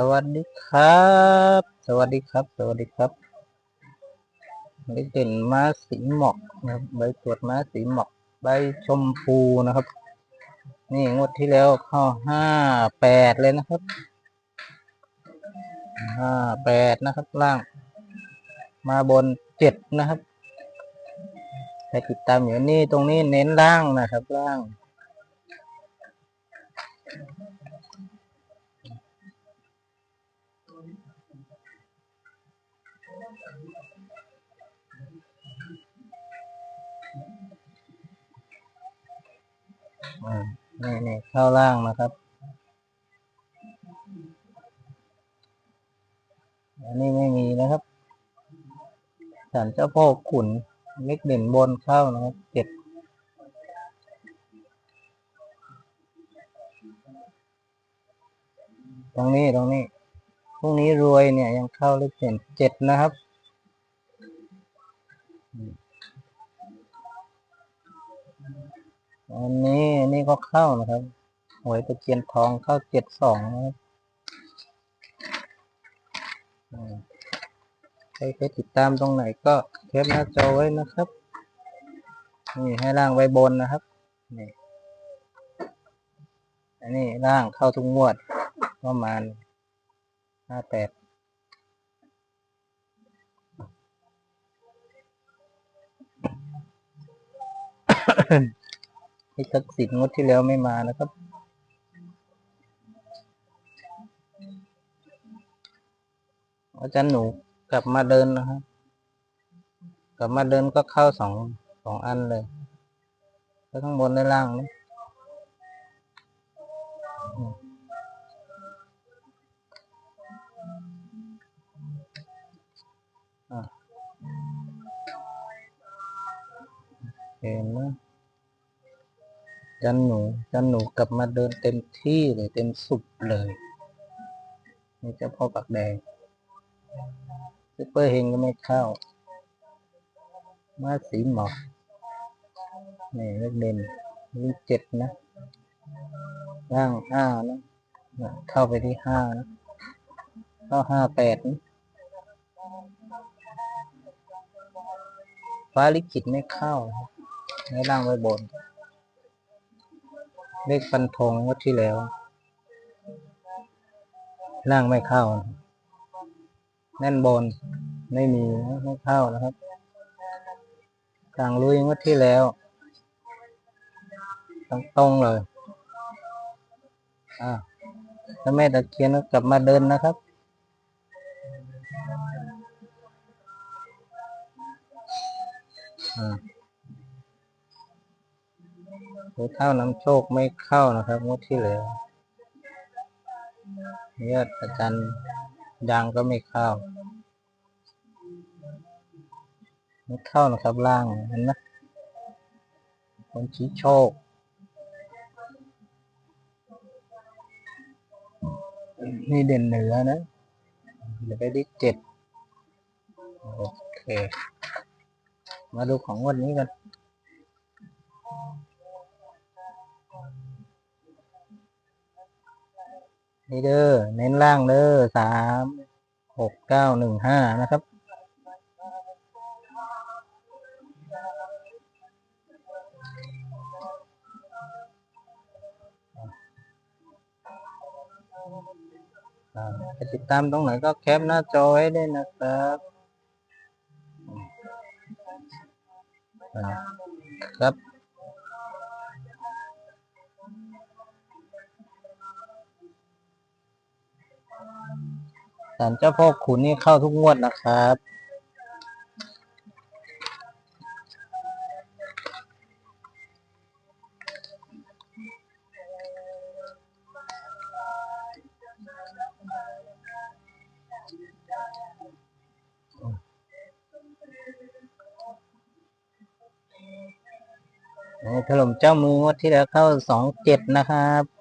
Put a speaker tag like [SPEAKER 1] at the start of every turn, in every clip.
[SPEAKER 1] สวัสดีครับ สวัสดีครับ สวัสดีครับนี่เป็นม้าสีหมอกนะครับใบตรวจม้าสีหมอกใบชมพูนะครับ นี่งวดที่แล้วเข้าห้าแปดเลยนะครับห้าแปดนะครับ ล่าง มาบนเจ็ดนะครับใครติดตามอยู่นี่ตรงนี้เน้นล่างนะครับ ล่าง อ่า นี่นี่เข้าล่างนะครับ อันนี้ไม่มีนะครับสันเจ้าพ่อขุนเล็กเด่นบนเข้านะครับเจ็ดตรงนี้ตรงนี้พรุ่งนี้รวยเนี่ยยังเข้าเลขเด่นเจ็ดนะครับ อันนี้นนี้ก็เข้านะครับหวยตะเคียนทองเข้าเจ็ดสองนะครับใครไปติดตามตรงไหนก็เทปหน้าจอไว้นะครับ นี่ให้ล่างไว้บนนะครับ นี่อันนี้ล่างเข้าทุกงวด ประมาณห้าแปด ที่ทักษิณงดที่แล้วไม่มานะครับ อาจารย์หนูกลับมาเดินนะครับ กลับมาเดินก็เข้าสองสองอันเลยแล้งบนและล่างนะเห็นไหม จันหนูจันหนูกลับมาเดินเต็มที่เลยเต็มสุดเลยนี่เจ้าพ่อปักแดงซุปเปอร์เฮงก็ไม่เข้า มาสีหมอกนี่เลขเด่นนี่เจ็ดนะล่างห้านะเข้าไปที่ห้านะเข้าห้าแปดนะฟ้าลิขิตไม่เข้าให้ล่างไว้บน เลขฟันธงงวดที่แล้ว ล่างไม่เข้านะแน่นบนไม่มีไม่เข้านะครับต่างลุยงวดที่แล้วตรงตรงเลยอ่าถ้าแม่ตะเคียนก็กลับมาเดินนะครับอ่า หรือเท่าน้ำโชคไม่เข้านะครับงวดที่แล้วเนี่ยอาจารย์ดังก็ไม่เข้า ไม่เข้านะครับล่างเห็นไหมคนชี้โชคนี่เด่นเหนือนะเดี๋ยวไปดิเจ็ดโอเค มาดูของงวันนี้กัน นี่เด้อเน้นล่างเด้อสามหกเก้าหนึ่งห้านะครับอ่าไปติดตามตรงไหนก็แคปหน้าจอไว้ได้วยนะครับอ่าครับ ศาลเจ้าพ่อขุนนี่เข้าทุกงวดนะครับ ถล่มเจ้ามืองวดที่แล้วเข้าสองเจ็ดนะครับ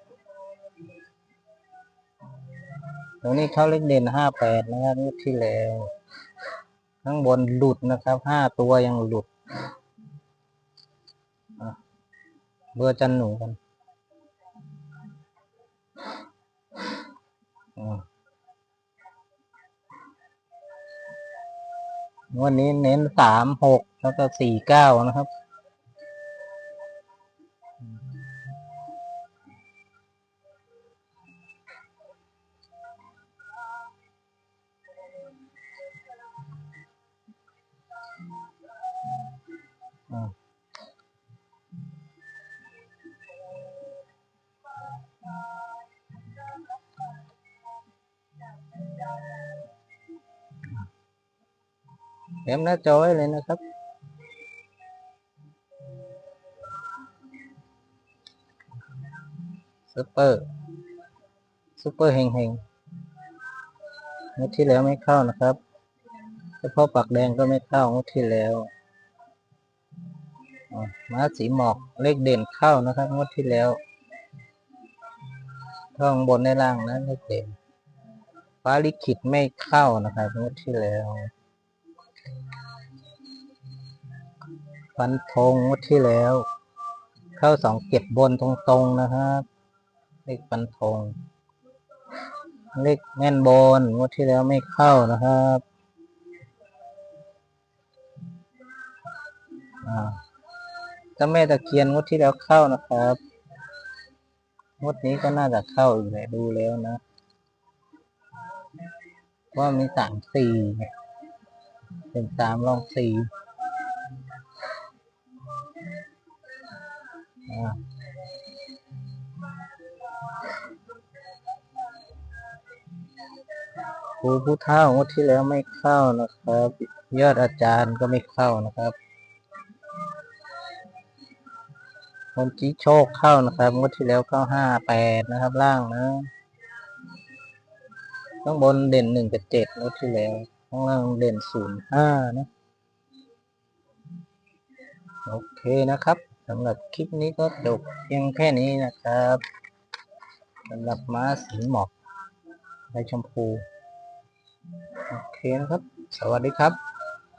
[SPEAKER 1] รงนี้เข้าเลขเด่นห้าแปดนะครับงวดที่แล้ว ข้างบนหลุดนะครับห้าตัวยังหลุดเบอร์จันหนูกันวันนี้เน้นสามหกแล้วก็สี่เก้านะครับ เต็มหน้าจอไว้เลยนะครับ ซุปเปอร์ ซุปเปอร์เฮงเฮงงวดที่แล้วไม่เข้านะครับ เฉพาะปักแดงก็ไม่เข้างวดที่แล้วม้าสีหมอกเลขเด่นเข้านะครับงวดที่แล้วท่องบนในล่างนะเลขเด่นฟ้าลิขิตไม่เข้านะครับงวดที่แล้ว ฟันธงงวดที่แล้ว เข้าสองเก็บบนตรงๆนะครับเลขฟันธงเลขแม่นบนงวดที่แล้วไม่เข้านะครับเจ้าแม่ตะเคียนงวดที่แล้วเข้านะครับงวดนี้ก็น่าจะเข้าอยู่แหละดูแล้วนะ ว่ามีสามสี่เป็นสามลองสี่ ครูผู้เท่างวดที่แล้วไม่เข้านะครับ ยอดอาจารย์ก็ไม่เข้านะครับคนชี้โชคเข้านะครับงวดที่แล้วเข้าห้าแปดนะครับ ล่างนะข้างบนเด่นหนึ่งกับเจ็ดงวดที่แล้วข้างล่างเด่นศูนย์ห้านะ โอเคนะครับ สำหรับคลิปนี้ก็จบเพียงแค่นี้นะครับสำหรับม้าสีหมอกใบชมพู โอเคนะครับ สวัสดีครับ